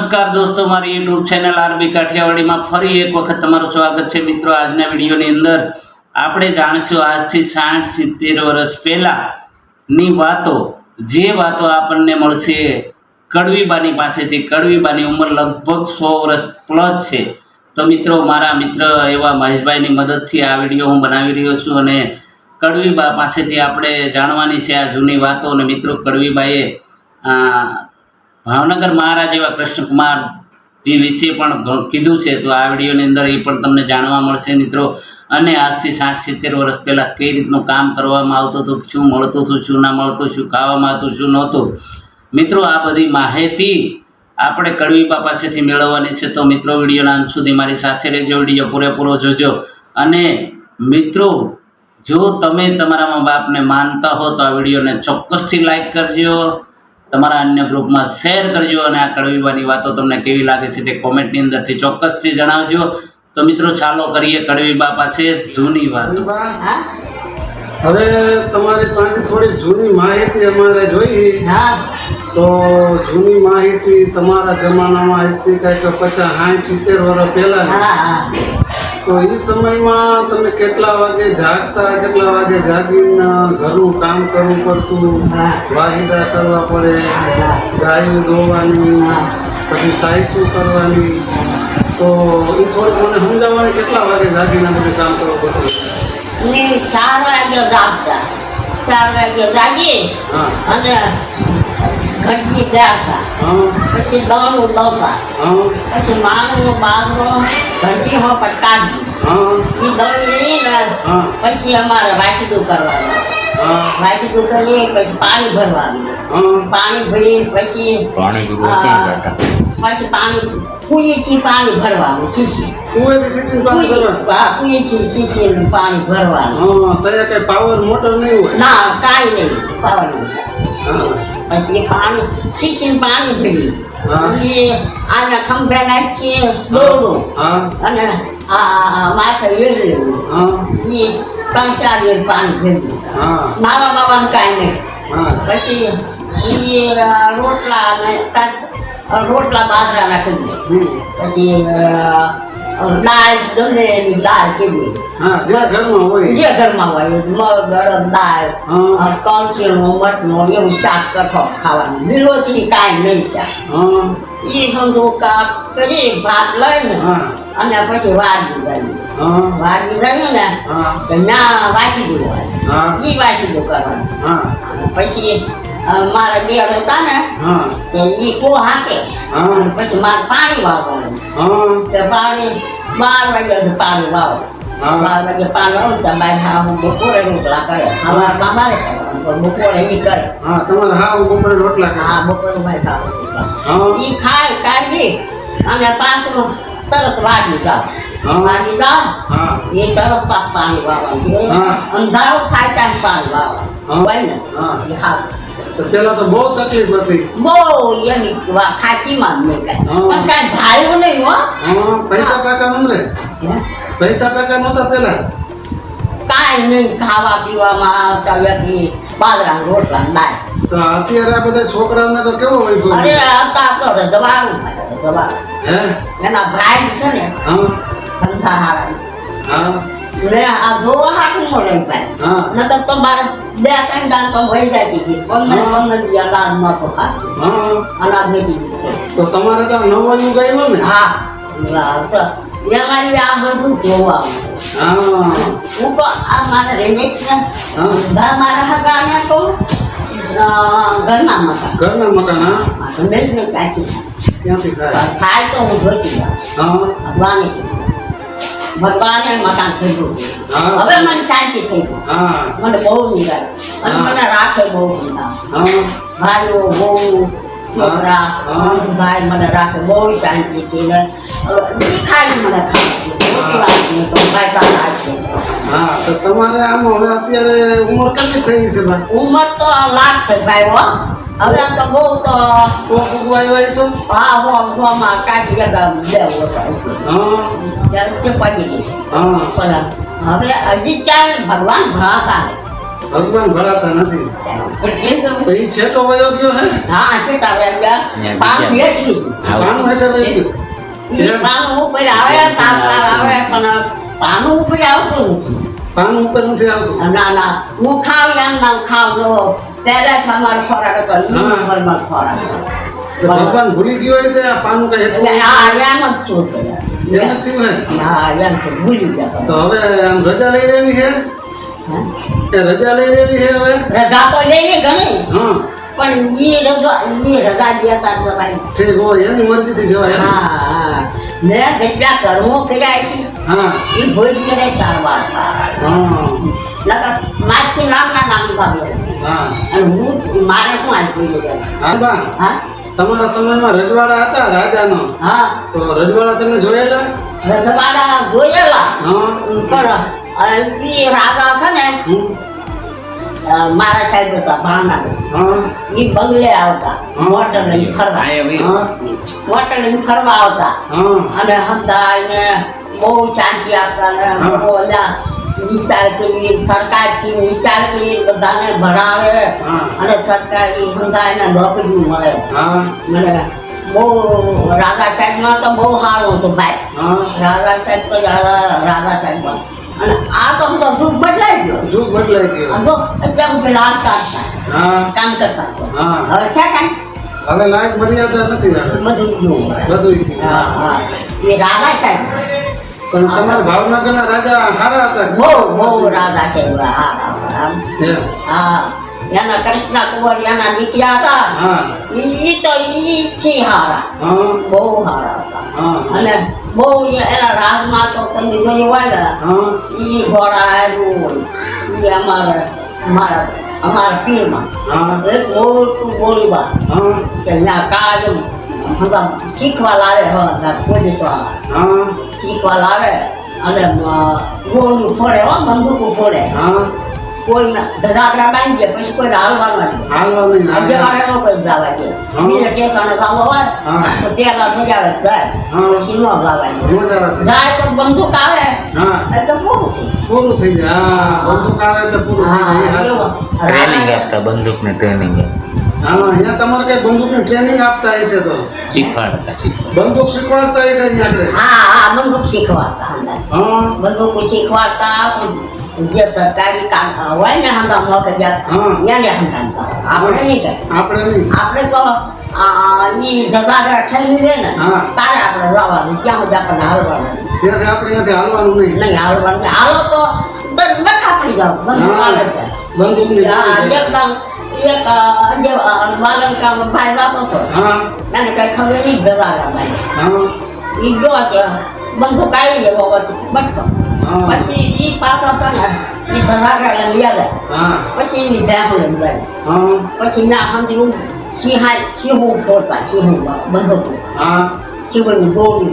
નમસ્કાર દોસ્તો મારી યુટ્યુબ ચેનલ આરબી કાઠિયાવાડીમાં ફરી એક વખત તમારું સ્વાગત છે. મિત્રો આજના વિડીયોની અંદર આપણે જાણીશું આજથી સાઠ સિત્તેર વર્ષ પહેલાંની વાતો જે વાતો આપણને મળશે કડવીબાની પાસેથી. કડવીબાની ઉંમર લગભગ સો વર્ષ પ્લસ છે. તો મિત્રો મારા મિત્ર એવા મહેશભાઈની મદદથી આ વીડિયો હું બનાવી રહ્યો છું અને કડવીબા પાસેથી આપણે જાણવાની છે આ જૂની વાતો. અને મિત્રો કડવીબાઈએ અ, ભાવનગર મહારાજ એવા કૃષ્ણકુમારજી વિશે પણ કીધું છે. તો આ વિડીયોની અંદર એ પણ તમને જાણવા મળશે મિત્રો. અને આજથી સાઠ સિત્તેર વર્ષ પહેલાં કઈ રીતનું કામ કરવામાં આવતું હતું, શું મળતું હતું, શું ના મળતું, શું ખાવામાં આવતું શું નહોતું. મિત્રો, આ બધી માહિતી આપણે કડવીબા પાસેથી મેળવવાની છે. તો મિત્રો, વિડીયોના અંત સુધી મારી સાથે રહેજો, વીડિયો પૂરેપૂરો જોજો. અને મિત્રો, જો તમે તમારા મા બાપને માનતા હો તો આ વિડીયોને ચોક્કસથી લાઈક કરજો. તમારા અન્ય ગ્રુપમાં શેર કરજો અને આ કડવીબાની વાતો તમને કેવી લાગે છે તે કોમેન્ટની અંદરથી ચોક્કસથી જણાવજો. તો મિત્રો ચાલો કરીએ કડવીબા પાસે જૂની વાતો. બા, હા? હવે તમારી પાસે થોડી જૂની માહિતી અમારે જોઈએ. હા. તો જૂની માહિતી તમારા જમાનામાં હતી કંઈક પચાસ સાઠ સિત્તેર વર્ષ પહેલાં હા હા. તો એ સમયમાં તમે કેટલા વાગે જાગતા કેટલા વાગે જાગીને ઘરનું કામ કરવું પડતું. વાહિદા કરવા પડે ગાયું ધોવાની. પછી સાઈસું કરવાની. તો એ થોડુંક મને સમજાવવાની કેટલા વાગે જાગીને બધું કામ કરવું પડતું? ને ચાર વાગે જાગતા. ચાર વાગે જાગી અને ઘટની જાગતા. પછી દવાનું દવતા હા પછી માનું બાજરો ઘંટી હો પટકાડવી એ દળી લઈને પછી અમારે વાંચીદું કરવાનું હા વાંચીદું કરીએ પછી પાણી ભરવાનું પાણી ભરી પછી પાણી? પછી પાણી કુઈથી પાણી ભરવાનું શીશી કુવેથી સિંચન પાણી કરવાનું હા શીશી પાણી ભરવાનું હા ત્યાં કઈ પાવર મોટર નહીં હોય ના કાંઈ નહીં પાવર હા પછી એ પાણી શીશી પાણી ભરી આના ખંભે નાખીએ દોરડું અને આ માથે એરડું. હા. એ કંસારીએ પાણી હા. નાવા બાવાનું કાંઈ નહીં. પછી એ રોટલા રોટલા બાજરાના નાખી. પછી દાળ ગમે એની દાળ હા જે ઘરમાં હોય. જે ઘરમાં હોય મગ અડદ દાળ. કણસીનું મઠનું એવું શાક કઠોળ ખાવાનું. લીલોતરી કાંઈ નહીં શાક. એ સમજો કાપ કરી ભાત લઈને અને પછી વાળી દઈએ હા. વાળી દઈએ ને તો ના વાંચી દેવાનું એ વાંચી દો કરવાનું. પછી મારા દેર હતા ને તે ઈ કો હાકે. પછી મારે પાણી વાવવાનું. તે પાણી બાર વાગ્યા સુધી પાણી વાવ. હા. બાર વાગે પાણી વાવ ત્યાં બાર હા હું બપોરે રોટલા કરે. સવારમાં મારે કરવાનું બપોરે ઈ કરે. હા તમારે હા હું બપોરે રોટલા કરે. હા બપોરે મારે ખાવાનું હા. ઈ ખાય કાઢી અને પાછું તરત વાગી જાવ. વાગી જાવ હા. એ તરત પાણી વાવવાનું. અંધારું થાય ત્યાં પાણી વાવવાનું. હોય ને? હા. એ ખાસ. પેલા તો બહુ તકલીફ હતી. બહુ વા ખાચીમાં જ નહીં કાંઈ. પણ કાંઈ નહીં હો. પૈસા પાકા નમરે પૈસા પાકા નતા પેલા? કાઈ નહીં ખાવા પીવામાં તલકી બાજરા રોટલા ને દાળ. તો અત્યારે આ બધા છોકરાઓને તો કેવો હોય અરે હતા તો દવાનું દવા હે? એના ભાઈ છે ને હા. ધંધા હારા હા. ને આ ધોવા હાટું મળે ભાઈ હા. નકર તો બાર બે ત્રણ દાન તો વહી જતી હતી. પંદર પંદર દી અનાજ નતો ખાતી હા. અનાજ નથી તો તમારે તો નવાનું ગયું ને? હા. તો એમાંય આ બધું જોવા હા. હું તો આ મારા રમેશ ને મારા હગાને તો ઘરના મકાન. ઘરના મકાન હા? ને કાચી. થાય? તો હું જાઉં. હા. ભગવાને મકાન કર્યું. હવે મને શાંતિ થઈ ગઈ. હા. મને બહુ નિરાશ અને મને રાખે બહુ હા. ભાઈઓ બહુ છોકરા. ભાઈ મને રાખે. બહુ શાંતિ છે ને ખાઈ મને ખાઈ મોટી વાત નહીં તો ભાઈ પાસે છે હા તો તમારે આમ હવે અત્યારે ઉંમર કેટલી થઈ છે ભાઈ? ઉંમર તો લાખ થઈ ભાઈ હો હવે આમ તો બહુ તો કોક છો હા હું હોમાં કાઢી જગા દેવો થાય છે. પડી હા. પણ હવે હજી ચાલે ભગવાન ભણાતા ભગવાન ભરાતા નથી? પણ છે તો વયો ગયો હે? હા છે તારે પાંચ પાન જગ્યા. વેચી પાનું હેઠળ વહી ગયું પાનું ઉપર આવે પણ પાનું ઉપર આવતું નથી. પાનું ઉપર નથી આવતું? ના ના. હું ખાવ એમ ના ખાવ પહેલા તમારો ખોરાક હતો. ઉપરમાં ખોરાક ભગવાન ભૂલી ગયો હશે આ પાનું કઈ હેઠળ હા એમ જ છું. એમ જ છું હે? હા એમ છું ભૂલી ગયા તો હવે આમ રજા લઈ લેવી છે. એ રજા લઈ લેવી છે હવે? રજા તો લેવી ઘણી. હા. પણ ઈ રજા ઈ રજા દેતા જ નતા. ઠીક હોય એની મરજીથી જવાય હા હા. મેં કેટલા કર્મો કર્યા છે. હા. એ ભોજ કરે ચાર વાર હા. નકર માછી નામના નામ ભાવે. અને હું મારે શું આજ બોલી ગયા? હા તમારા સમયમાં રજવાડા હતા રાજાનો. હા. તો રજવાડા તમે જોયેલા? રજવાડા જોયેલા. હા. પણ ઈ રાજા છે ને હમ. મારા સાહેબ હતા ભાણા હા. ઈ બંગલે આવતા હા. ને લઈને ફરવા. હોટલ લઈને ફરવા આવતા. હા. અને હમદાને બહુ શાંતિ આપતા ને. બહુ નિશાળ સરકારથી કરી બધાને ભણાવે. અને સરકારી હમદાને નોકરી મળે. હા. મને બહુ રાધા સાહેબમાં તો બહુ સારું હતું ભાઈ. હા. રાધા સાહેબ તો રાધા સાહેબમાં અને આ તો તો જુગ બદલાઈ ગયો. જુગ બદલાઈ ગયો. તો એકદમ પેલા હા. કામ કરતા હા. હવે છે કાંઈ હવે લાયક મર્યાદા નથી બધું બધું હા હા. એ રાધા સાહેબ પણ તમારા ભાવનગરના રાજા સારા હતા બહુ બહુ રાધા છે હા હા એના કૃષ્ણ કુંવર એના નીકળ્યા હતા. હા. ઈ તો ઈ છે હારા. હા. બહુ હારા હતા. અને બહુ એના રાજમાં તો તમે જોયું હોય ને હા. ઈ ઘોડા આવ્યું ઈ અમારા અમારા અમારા પીરમાં. એક મોટું ગોળીબાર. કે ના કાજ બધા શીખવા લાવે હવે પોલીસવાળા હા શીખવા લાવે અને ગોળીઓ ફોડે હો બંદૂકો ફોડે હા કોઈ ધડાકડા બાંધી દે પછી કોઈ હાલવાનું નથી હાલવા નહીં આજે હા વાળા નો કોઈ દે બીજે હોય તો પેલા ભજાવે જાય હા. પછી નો જવા દે જાય તો બંદૂક આવે એટલે પૂરું થઈ પૂરું થઈ જાય બંદૂક આવે એટલે પૂરું થઈ જાય. ટ્રેનિંગ આપતા બંદૂકને ટ્રેનિંગ હા અહીંયા તમારે કઈ બંદૂકની ટ્રેનિંગ આપતા હશે તો? શીખવાડતા બંદૂક શીખવાડતા હશે અહીંયા આગળ? હા હા બંદૂક શીખવાડતા હા. બંદૂક શીખવાડતા જે સરકારી કામ હોય ને હંગા મોકે હા. એને હંગા આપણે નહીં કરે આપણે નહીં. આપણે તો આ, ઈ ધગાગરા થઈ રહે ને હા. તારે આપણે લાવવાનું ત્યાં સુધી આપણને હાલવાનું. ત્યાંથી આપણે હાલવાનું નહીં. નહીં હાલવાનું. હાલો તો બ- બઠા પડી જાવ બંદૂક હા. હા, ગોળી જાય. એકદમ એક જે અ, બાલનકામાં ભાઈ જાતો છો હા એને કઈ ખબર નહીં ધગાગરા ભાઈ હા ઈ જો બંદૂક આવી ગયો પછી બટકો હા. પછી ઈ પાછા છે ને ઈ ધગાગરા લઈ આવે હા પછી એની લઈને જાય હા પછી ના સમજ્યું સિંહાય સિંહું ફોડતા સિંહું બંદૂક હા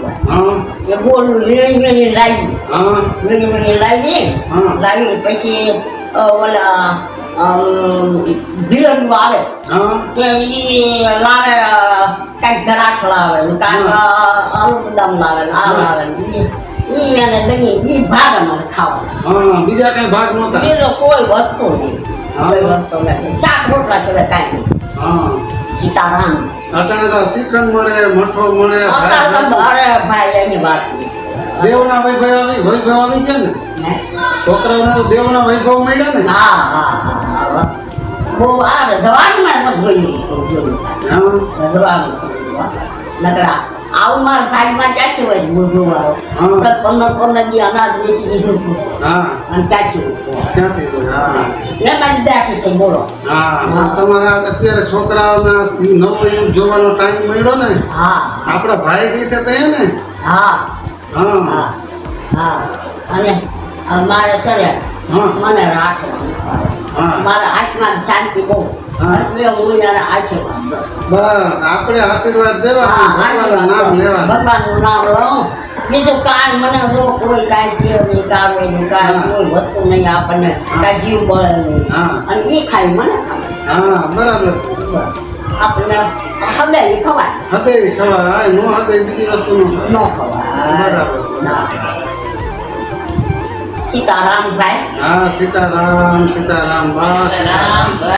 હોય હા એ ગોળી વીણી વીણી લાવી હા વીણી વીણી લાવી હા. લાવી પછી ઓલા બિરન વાળે તો કે ઈ લાવે કાંઈક ધરાક લાવે કાંઈક આલુ લાવે આ લાવે ને ઈ- અને દઈએ ઈ ભાગ અમારે ખાવાનો. હા બીજા કઈ ભાગ નહોતા? બીજો કોઈ વસ્તુ નહીં. કોઈ વસ્તુ નથી શાક રોટલા સિવાય કાંઈ નહીં. સીતારામ. અટાણે તો શ્રીખંડ મળે મઠો મળે અરે ભાઈ એની વાત. દેવના વૈભવ આવી વૈભવ આવી ગયા ને? છોકરાઓને તો દેવના વૈભવ મળ્યા ને? હા હા હા હા. બહુ આ રજવાડમાં નથી જોયું જોયું. હા. રજવાડું નકર આ- આવું મારા ભાગમાં ચાચી હોય મોજું વાળો પંદર પંદર દી અનાજ વેચી દીધું છું. અને ચાચી ક્યાંથી હોય? હા. એમાં જ બેઠી છે બોલો. તમારા અત્યારે છોકરાઓના નવો યુગ જોવાનો ટાઈમ મળ્યો ને? હા. આપણા ભાઈ વિશે તો તે ને? હા. હા. હા હા. અને મારે છે ને મને રાખે મારા હાથમાં શાંતિ બહુ. આપણે આશીર્વાદ દેવા નામ લેવા. ભગવાનનું નામ લઉં બીજું કાંઈ મને જો કોઈ કાંઈ કે નહીં કાવે નહીં કાંઈ. કોઈ વસ્તુ નહીં આપણને. કાંઈ જીવ બળે નહીં. અને એ ખાય મને હા બરાબર છે. આપણને ઈ ખવાય. હદે ખવાય નો બીજી વસ્તુ નો ખવાય. સીતારામ ભાઈ. હા સીતારામ સીતારામ બસ.